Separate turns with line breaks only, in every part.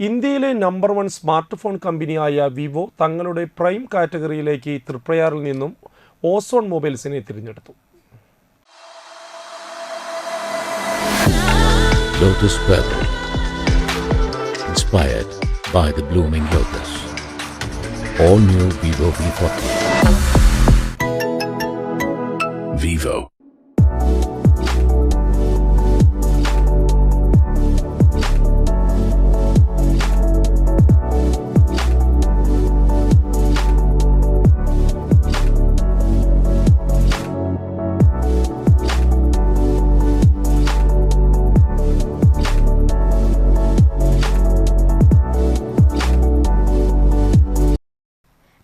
ഇന്ത്യയിലെ number one smart phone കമ്പനിയായ Vivo തങ്ങളുടെ പ്രൈം കാറ്റഗറിയിലേക്ക് തൃപ്രയാറിൽ നിന്നും ഓസോൺ മൊബൈൽസിനെ തിരഞ്ഞെടുത്തു
Lotus. Inspired by the blooming lotus. All new Vivo V40. Vivo.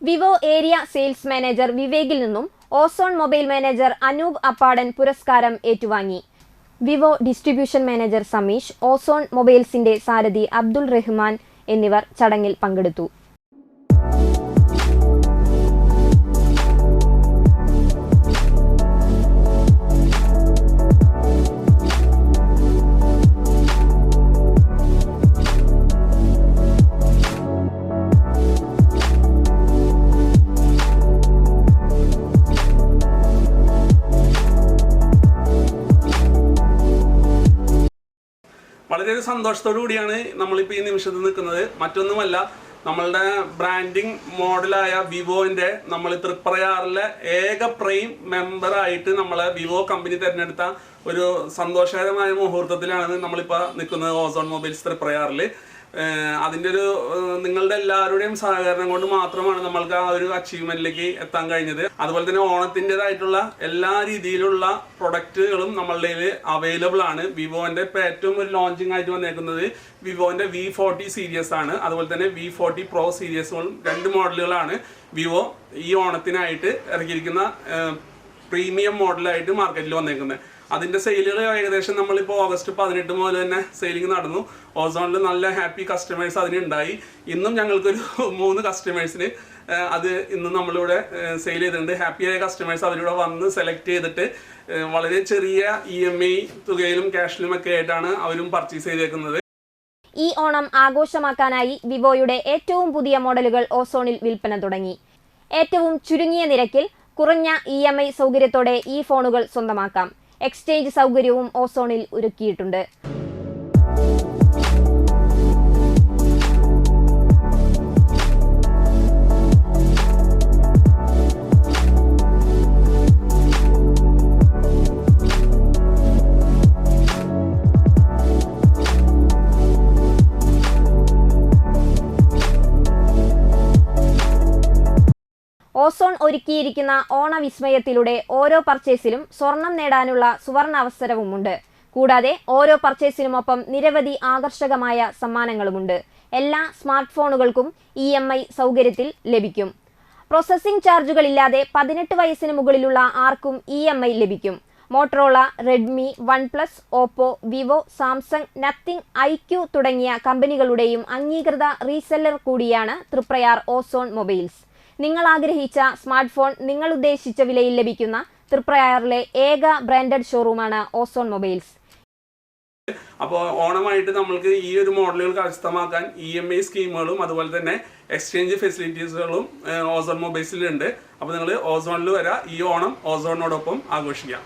Vivo area sales manager വിവേകിൽ നിന്നും Ozone mobile manager Anoop Appadan പുരസ്കാരം ഏറ്റുവാങ്ങി. Vivo distribution manager Sameesh Ozone മൊബൈൽസിന്റെ സാരഥി അബ്ദുൾ റഹ്മാൻ എന്നിവർ ചടങ്ങിൽ പങ്കെടുത്തു.
വളരെ സന്തോഷത്തോടു കൂടിയാണ് നമ്മളിപ്പോൾ ഈ നിമിഷത്തിൽ നിൽക്കുന്നത്. മറ്റൊന്നുമല്ല നമ്മളുടെ ബ്രാൻഡിങ് മോഡലായ വിവോന്റെ നമ്മൾ തൃപ്രയാറിലെ ഏക പ്രൈം മെമ്പറായിട്ട് നമ്മളെ വിവോ കമ്പനി തിരഞ്ഞെടുത്ത ഒരു സന്തോഷകരമായ മുഹൂർത്തത്തിലാണ് നമ്മളിപ്പോൾ നിൽക്കുന്നത് ഓസോൺ മൊബൈൽസ് തൃപ്രയാറിൽ അതിന്റെ ഒരു നിങ്ങളുടെ എല്ലാവരുടെയും സഹകരണം കൊണ്ട് മാത്രമാണ് നമ്മൾക്ക് ആ ഒരു അച്ചീവ്മെന്റിലേക്ക് എത്താൻ കഴിഞ്ഞത്. അതുപോലെ തന്നെ ഓണത്തിന്റെതായിട്ടുള്ള എല്ലാ രീതിയിലുള്ള പ്രൊഡക്റ്റുകളും നമ്മളുടെ അവൈലബിൾ ആണ്. വിവോന്റെ ഇപ്പോൾ ഏറ്റവും ഒരു ലോഞ്ചിങ് ആയിട്ട് വന്നേക്കുന്നത് വിവോന്റെ വി ഫോർട്ടി സീരീസ് ആണ്. അതുപോലെ തന്നെ വി ഫോർട്ടി പ്രോ സീരീസുകളും രണ്ട് മോഡലുകളാണ് വിവോ ഈ ഓണത്തിനായിട്ട് ഇറക്കിയിരിക്കുന്ന പ്രീമിയം മോഡലായിട്ട് മാർക്കറ്റിൽ വന്നേക്കുന്നത്. അതിന്റെ സെയിലുകൾ ഏകദേശം നമ്മളിപ്പോൾ ഓഗസ്റ്റ് പതിനെട്ട് മുതൽ തന്നെ സെയിലിംഗ് നടന്നു. ഓസോണിൽ നല്ല ഹാപ്പി കസ്റ്റമേഴ്സ് അതിനുണ്ടായി. ഇന്നും ഞങ്ങൾക്കൊരു മൂന്ന് കസ്റ്റമേഴ്സിന് അത് ഇന്ന് നമ്മളിവിടെ സെയിൽ ചെയ്തിട്ടുണ്ട്. ഹാപ്പിയായ കസ്റ്റമേഴ്സ് അവരിവിടെ വന്ന് സെലക്ട് ചെയ്തിട്ട് വളരെ ചെറിയ ഇ എം ഐ തുകയിലും ക്യാഷിലും ഒക്കെ ആയിട്ടാണ് അവരും പർച്ചേസ് ചെയ്തേക്കുന്നത്.
ഈ ഓണം ആഘോഷമാക്കാനായി വിവോയുടെ ഏറ്റവും പുതിയ മോഡലുകൾ ഓസോണിൽ വിൽപ്പന തുടങ്ങി. ഏറ്റവും ചുരുങ്ങിയ നിരക്കിൽ കുറഞ്ഞ ഇ എം ഐ സൗകര്യത്തോടെ ഈ ഫോണുകൾ സ്വന്തമാക്കാം. എക്സ്ചേഞ്ച് സൗകര്യവും ഓസോണിൽ ഒരുക്കിയിട്ടുണ്ട്. ഓസോൺ ഒരുക്കിയിരിക്കുന്ന ഓണവിസ്മയത്തിലൂടെ ഓരോ പർച്ചേസിലും സ്വർണം നേടാനുള്ള സുവർണ അവസരവുമുണ്ട് കൂടാതെ ഓരോ പർച്ചേസിനുമൊപ്പം നിരവധി ആകർഷകമായ സമ്മാനങ്ങളുമുണ്ട്. എല്ലാ സ്മാർട്ട് ഫോണുകൾക്കും ഇ എം ഐ സൗകര്യത്തിൽ ലഭിക്കും. പ്രോസസ്സിംഗ് ചാർജുകളില്ലാതെ പതിനെട്ട് വയസ്സിന് മുകളിലുള്ള ആർക്കും ഇ എം ഐ ലഭിക്കും. Motorola Redmi One Plus Oppo Vivo Samsung Nothing I iQOO തുടങ്ങിയ കമ്പനികളുടെയും അംഗീകൃത റീസെല്ലർ കൂടിയാണ് തൃപ്രയാർ ഓസോൺ മൊബൈൽസ്. നിങ്ങൾ ആഗ്രഹിച്ച സ്മാർട്ട് ഫോൺ നിങ്ങൾ ഉദ്ദേശിച്ച വിലയിൽ ലഭിക്കുന്ന തൃപ്രയാറിലെ ഏക ബ്രാൻഡഡ് ഷോറൂമാണ് ഓസോൺ മൊബൈൽസ്.
അപ്പോൾ ഓണമായിട്ട് നമ്മൾക്ക് ഈ ഒരു മോഡലുകൾ കരസ്ഥമാക്കാൻ ഇ എം ഐ സ്കീമുകളും അതുപോലെ തന്നെ എക്സ്ചേഞ്ച് ഫെസിലിറ്റീസുകളും ഓസോൺ മൊബൈൽസിലുണ്ട്. അപ്പോൾ നിങ്ങൾ ഓസോണിൽ വരാം. ഈ ഓണം ഓസോണിനോടൊപ്പം ആഘോഷിക്കാം.